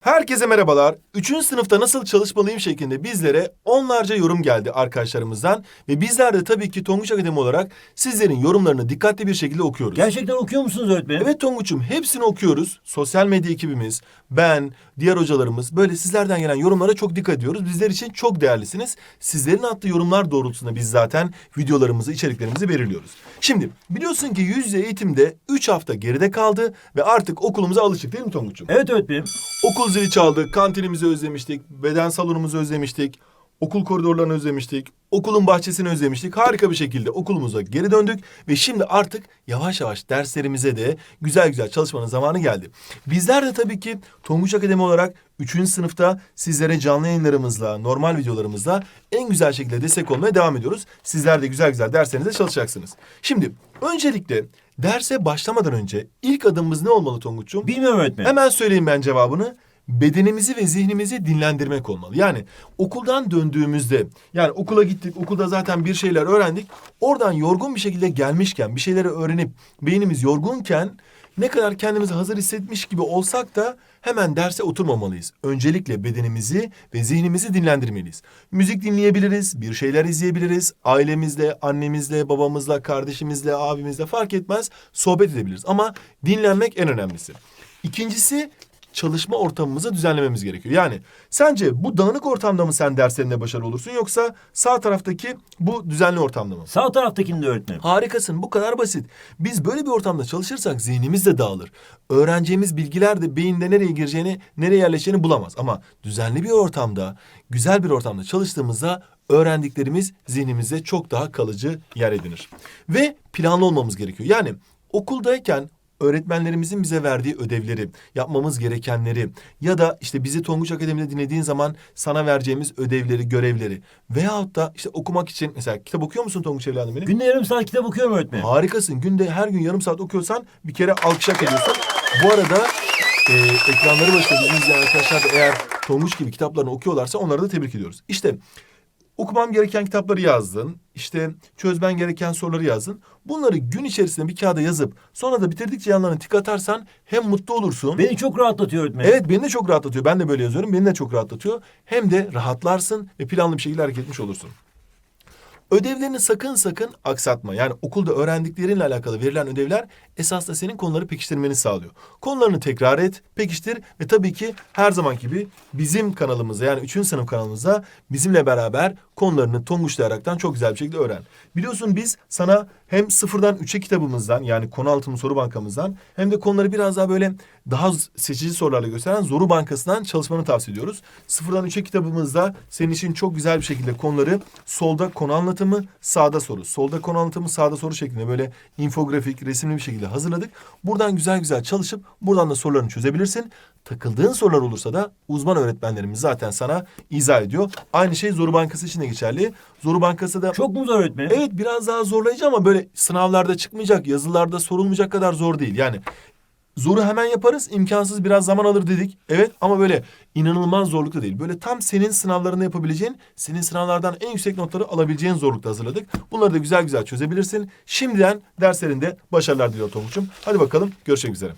Herkese merhabalar. Üçüncü sınıfta nasıl çalışmalıyım şeklinde bizlere onlarca yorum geldi arkadaşlarımızdan. Ve bizler de tabii ki Tonguç Akademi olarak sizlerin yorumlarını dikkatli bir şekilde okuyoruz. Gerçekten okuyor musunuz öğretmenim? Evet Tonguç'um hepsini okuyoruz. Sosyal medya ekibimiz, ben, diğer hocalarımız böyle sizlerden gelen yorumlara çok dikkat ediyoruz. Bizler için çok değerlisiniz. Sizlerin attığı yorumlar doğrultusunda biz zaten videolarımızı, içeriklerimizi belirliyoruz. Şimdi biliyorsun ki yüz yüze eğitimde 3 hafta geride kaldı ve artık okulumuza alıştık değil mi Tonguç'um? Evet öğretmenim. Okul zili çaldı, kantinimizi özlemiştik, beden salonumuzu özlemiştik, okul koridorlarını özlemiştik, okulun bahçesini özlemiştik. Harika bir şekilde okulumuza geri döndük ve şimdi artık yavaş yavaş derslerimize de güzel güzel çalışmanın zamanı geldi. Bizler de tabii ki Tonguç Akademi olarak 3. sınıfta sizlere canlı yayınlarımızla, normal videolarımızla en güzel şekilde destek olmaya devam ediyoruz. Sizler de güzel güzel derslerinize çalışacaksınız. Şimdi öncelikle derse başlamadan önce ilk adımımız ne olmalı Tonguç'um? Bilmiyorum öğretmenim. Hemen söyleyeyim ben cevabını. Bedenimizi ve zihnimizi dinlendirmek olmalı. Yani okuldan döndüğümüzde, yani okula gittik, okulda zaten bir şeyler öğrendik. Oradan yorgun bir şekilde gelmişken, bir şeyleri öğrenip beynimiz yorgunken ne kadar kendimizi hazır hissetmiş gibi olsak da hemen derse oturmamalıyız. Öncelikle bedenimizi ve zihnimizi dinlendirmeliyiz. Müzik dinleyebiliriz, bir şeyler izleyebiliriz. Ailemizle, annemizle, babamızla, kardeşimizle, abimizle fark etmez sohbet edebiliriz. Ama dinlenmek en önemlisi. İkincisi çalışma ortamımızı düzenlememiz gerekiyor. Yani sence bu dağınık ortamda mı sen derslerinde başarılı olursun yoksa sağ taraftaki bu düzenli ortamda mı? Sağ taraftakini de öğretmenim. Harikasın bu kadar basit. Biz böyle bir ortamda çalışırsak zihnimiz de dağılır. Öğreneceğimiz bilgiler de beyinde nereye gireceğini, nereye yerleşeceğini bulamaz. Ama düzenli bir ortamda, güzel bir ortamda çalıştığımızda öğrendiklerimiz zihnimizde çok daha kalıcı yer edinir. Ve planlı olmamız gerekiyor. Yani okuldayken öğretmenlerimizin bize verdiği ödevleri, yapmamız gerekenleri ya da işte bizi Tonguç Akademi'de dinlediğin zaman sana vereceğimiz ödevleri, görevleri veyahut da işte okumak için mesela kitap okuyor musun Tonguç evladım benim? Günde yarım saat kitap okuyorum öğretmenim. Harikasın. Günde her gün yarım saat okuyorsan bir kere alkış hak ediyorsun. Bu arada e, ekranları başında bizi izleyen arkadaşlar da eğer Tonguç gibi kitaplarını okuyorlarsa onları da tebrik ediyoruz. İşte okumam gereken kitapları yazdın. İşte çözmen gereken soruları yazdın. Bunları gün içerisinde bir kağıda yazıp sonra da bitirdikçe yanlarına tik atarsan hem mutlu olursun. Beni çok rahatlatıyor öğretmenim. Evet beni de çok rahatlatıyor. Ben de böyle yazıyorum. Beni de çok rahatlatıyor. Hem de rahatlarsın ve planlı bir şekilde hareket etmiş olursun. Ödevlerini sakın sakın aksatma. Yani okulda öğrendiklerinle alakalı verilen ödevler esasında senin konuları pekiştirmeni sağlıyor. Konularını tekrar et, pekiştir ve tabii ki her zaman gibi bizim kanalımıza yani 3. sınıf kanalımıza bizimle beraber konularını tonguçlayaraktan çok güzel bir şekilde öğren. Biliyorsun biz sana hem sıfırdan üçe kitabımızdan yani konu altımı soru bankamızdan hem de konuları biraz daha böyle daha seçici sorularla gösteren Zoru Bankası'ndan çalışmanı tavsiye ediyoruz. Sıfırdan üçe kitabımızda senin için çok güzel bir şekilde konuları solda konu anlatımı, sağda soru. Solda konu anlatımı, sağda soru şeklinde böyle infografik, resimli bir şekilde hazırladık. Buradan güzel güzel çalışıp buradan da sorularını çözebilirsin. Takıldığın sorular olursa da uzman öğretmenlerimiz zaten sana izah ediyor. Aynı şey Zoru Bankası için de geçerli. Zoru Bankası da Çok mu zor öğretmenim? Evet biraz daha zorlayıcı ama böyle sınavlarda çıkmayacak, yazılarda sorulmayacak kadar zor değil. Yani zoru hemen yaparız, imkansız biraz zaman alır dedik. Evet ama böyle inanılmaz zorlukta değil. Böyle tam senin sınavlarında yapabileceğin, senin sınavlardan en yüksek notları alabileceğin zorlukta hazırladık. Bunları da güzel güzel çözebilirsin. Şimdiden derslerinde başarılar diliyorum Tonguç'um. Hadi bakalım görüşmek üzere.